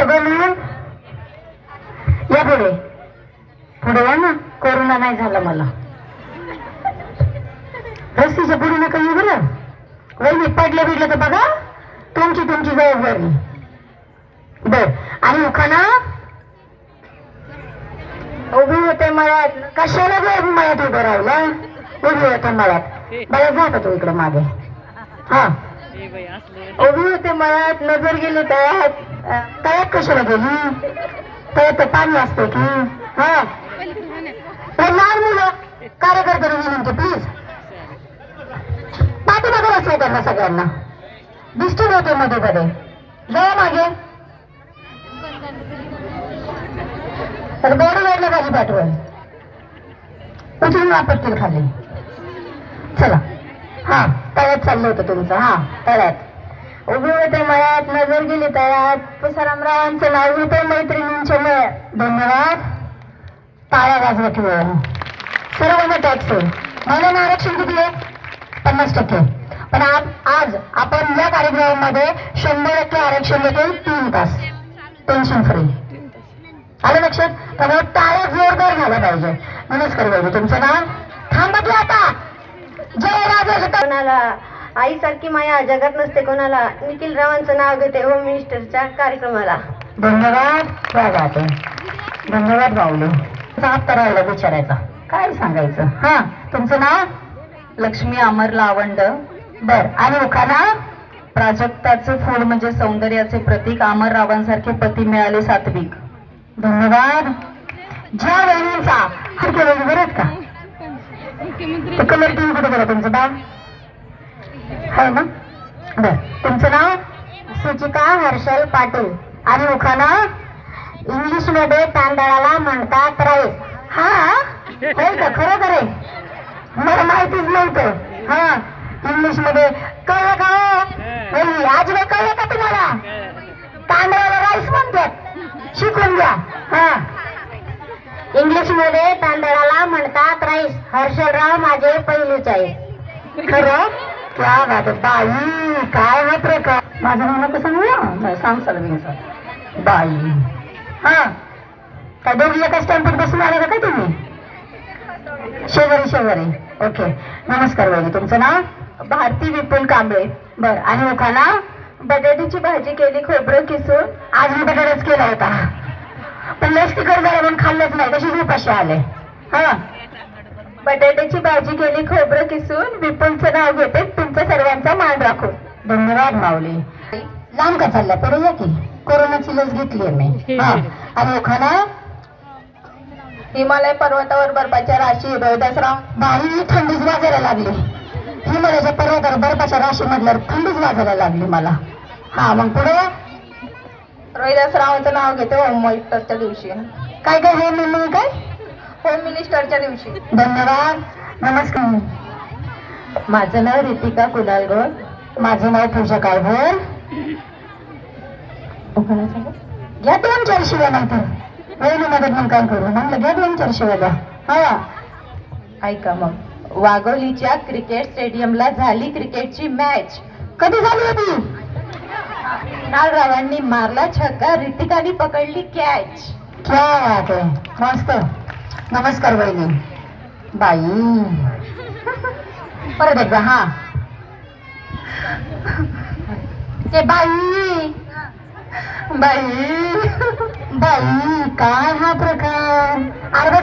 या पुढे. पुढे या ना. कोरोना नाही झाला मला. रस्तीच्या पुढे नका येऊ बरं. वहिनी पडलं बिडलं तर बघा. तुमची तुमची जबाबदारी. बर. आणि उखाना उभी होते मळ्यात. कशाला ग मळ्यात उभं राहिलं? उभी होते मळ्यात. बरं जा का तू इकडे मागे. हा. उभी होते मळ्यात नजर गेली तळ्यात तळ्यात कशाला गेली तळ्यात तर पाणी असते की हा? लहान मुलं. कार्यकर्त्यांनी विनंती प्लीज पाठीमागे बसले त्यांना सगळ्यांना. डिस्टर्ब होते मध्ये मध्ये. जाऊ मागे. तर बॉडी गाडला खाली पाठवल उचलून आपटतील खाली. चला. हा तळ्यात चाललं होतं तुमचं हा तळ्यात. उभी होते मळ्यात नजर गेली तळ्यात. पुसारामरावांचं नाव होतं मैत्रिणींच्या मळ्यात धन्यवाद. टाळ्या वाजवा सर्व सर्वांना टॅक्स आहे महिलांना आरक्षण किती आहे? पन्नास टक्के. पण आज आज आपण या कार्यक्रमामध्ये शंभर टक्के आरक्षण देतो तीन तास. टेन्शन फ्री आलं लक्षात? त्यामुळे टाळ्या जोरदार झाला पाहिजे. नमस्कार बाबू तुमचं नाव? थांबा आता. कोणाला? आईसारखी माया जगात नसते कोणाला. निखिल रावांचं नाव घेते होम मिनिस्टरच्या कार्यक्रमाला. धन्यवाद क्या बात आहे? धन्यवाद बावले. हात राहिला विचारायचा. काय सांगायचं? हा तुमचं नाव? लक्ष्मी अमर लावंड. बर आणि उखाणा प्राजक्ताचे फूल म्हणजे सौंदर्याचे प्रतीक अमर रावांसारखे पती मिळाले सात्विक. धन्यवाद. ज्या वहिनींचा हरके वहिनी बरं आहेत का? कलर टीव्ही कुठे तुमचं नाव? आहे ना बर. तुमचं नाव? सुचिता हर्षल पाटील. आणि उखाणा इंग्लिशमध्ये तांदळाला म्हणतात राईस. हा होय का? खरं खरे मला माहितीच नव्हतं. हा. इंग्लिशमध्ये कळलं का हो? आजोबा कळलं का तुम्हाला? तांदळाला राईस म्हणतात. शिकून घ्या. हा. इंग्लिशमध्ये तांदळाला म्हणतात राईस हर्षलराव माझे पहिली चॉईस खरं? क्या बात बाई काय हा प्रकार? माझं नाव नको सांगू सांग सर सर बाई. हा? काय दोघी एका स्टॅम्पवर बसून आले का तुम्ही? शेजारी शेजारी. ओके. नमस्कार बाई. तुमचं नाव? भारती विपुल कांबळे. बर आणि उखाणा बटाट्याची भाजी केली खोबरं किसून. आज मी बटाटाच केला होता. पण लस तिखट झालं म्हणून खाल्लंच नाही. तशीच उपाशी आले. हा? बटाट्याची भाजी केली खोबरं किसून विपुलचं नाव घेते. तुमच्या सर्वांचा मान राखून धन्यवाद माऊली. लांब का चालल्या? पुढे या की? कोरोनाची लस घेतली मी. हा आणि उखाणा हिमालय पर्वतावर बर्फाच्या राशी रोहिदासराव बाई थंडीच वाजायला लागली. हिमालयाच्या पर्वतावर बर्फाच्या राशी म्हटल्यावर थंडीच वाजायला लागली मला. हा मग पुढे? रोहिदासरावांचं नाव घेते होम मिनिस्टरच्या दिवशी. काय काय हे मी काय? प्राईम मिनिस्टरच्या दिवशी. धन्यवाद. नमस्कार. माझं नाव रितिका कुडालगोर माझं नाव पूजा काळभोर. घ्या दोन चार शिव्या नंतर वहिनी मदत मग काय करू. म्हणलं घ्या दोन चार शिव्या द्या. हा. ऐका मग. वाघोलीच्या क्रिकेट स्टेडियमला झाली क्रिकेटची मॅच. कधी झाली होती? नालरावांनी मारला छक्का. रितिकाने पकडली कॅच. क्या बात आहे. मस्त. नमस्कार वहिनी. बाई. परत एकदा हा. ते बाई. बाई. बाई काय हा प्रकार? अरे